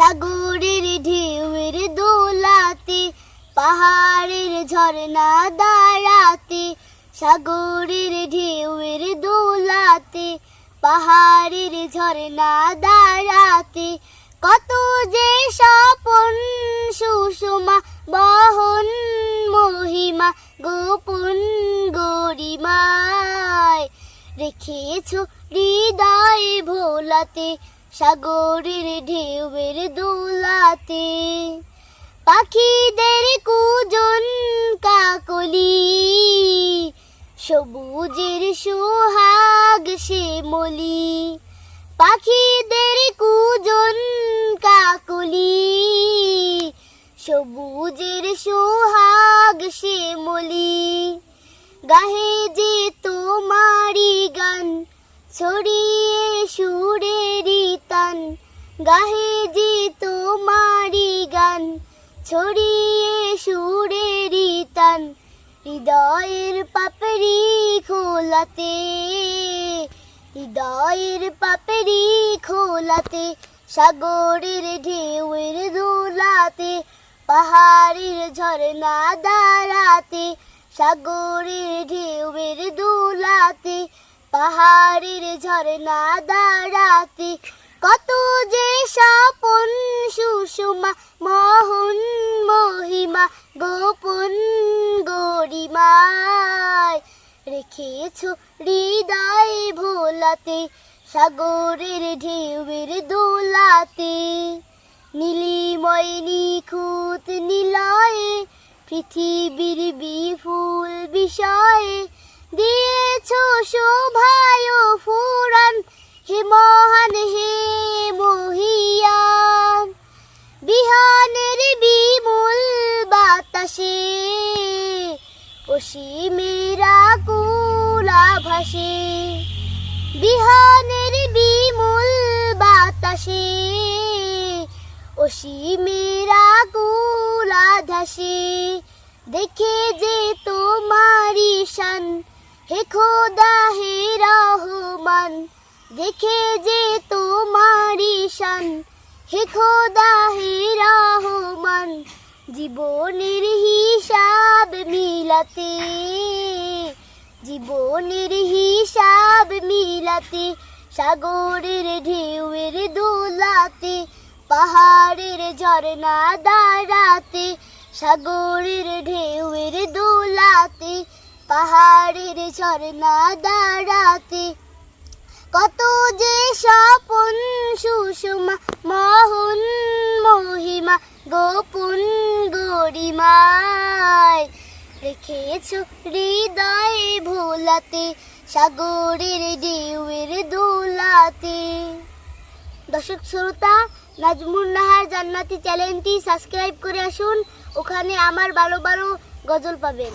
সাগরের ঢেউয়ের দোলাতে, পাহাড়ের ঝর্ণা দাঁড়াতে, সাগরের ঢেউয়ের দোলাতে, পাহাড়ের ঝর্ণা দাঁড়াতে। কত যে স্বপন সুষমা, বহন মহিমা, গোপন গরিমায় রেখেছ হৃদয় ভোলাতে। সাগরের ঢেউয়ের দোলাতে, পাখিদের কুজন কাকলি, সবুজের সোহাগ সে মলি, পাখিদের কুজন কাকলি, সবুজের সোহাগ সে মলি। গাহে যে তোমারি গান ছড়িয়ে সুরেরি তান গাহে যে তোমারি গান, ছড়িয়ে সুরেরি তান হৃদয়ের পাপড়ি খোলাতে, হৃদয়ের পাপড়ি খোলাতে, সাগরের ঢেউয়ের দোলাতে পাহাড়ের ঝর্ণা দাঁড়াতে, সাগরের ঢেউয়ের দোলাতে পাহাড়ের ঝর্ণা দাঁড়াতে স্বপন সুষমা মোহন মহিমা গোপন গরিমায় রেখেছ হৃদয় ভোলাতে, সাগরের ঢেউয়ের দোলাতে। নীলিময় নিখুঁত নিলয়ে, পৃথিবীর বিপুল বিষয়ে দিয়েছ শোভায় ফুরান হে অসীমেরা কুলা ভাসে। বিহানের বিমূল বাতাসে অসীমেরা কুলা ধাসে। দেখে যে তোমারি শান, হে খোদা, হে রহমান। দেখে যে তোমারি শান, হে খোদা, হে রহমান। জীবনের হিসাব মিলাতে, জীবনের হিসাব মিলাতে, সাগরের ঢেউয়ের দোলাতে, পাহাড়ের ঝর্ণা দাঁড়াতে, সাগরের ঢেউয়ের দোলাতে, পাহাড়ের ঝর্ণা দাঁড়াতে। কত যে স্বপন সুষমা মোহন গোপন গরিমায় রেখেছ হৃদয়ে ভোলাতে, সাগরের ঢেউয়ের দোলাতে। দর্শক শ্রোতা, নাজমুন নাহার জান্নাতি চ্যানেলটি সাবস্ক্রাইব করে আসুন, ওখানে আমার ভালো ভালো গজল পাবেন।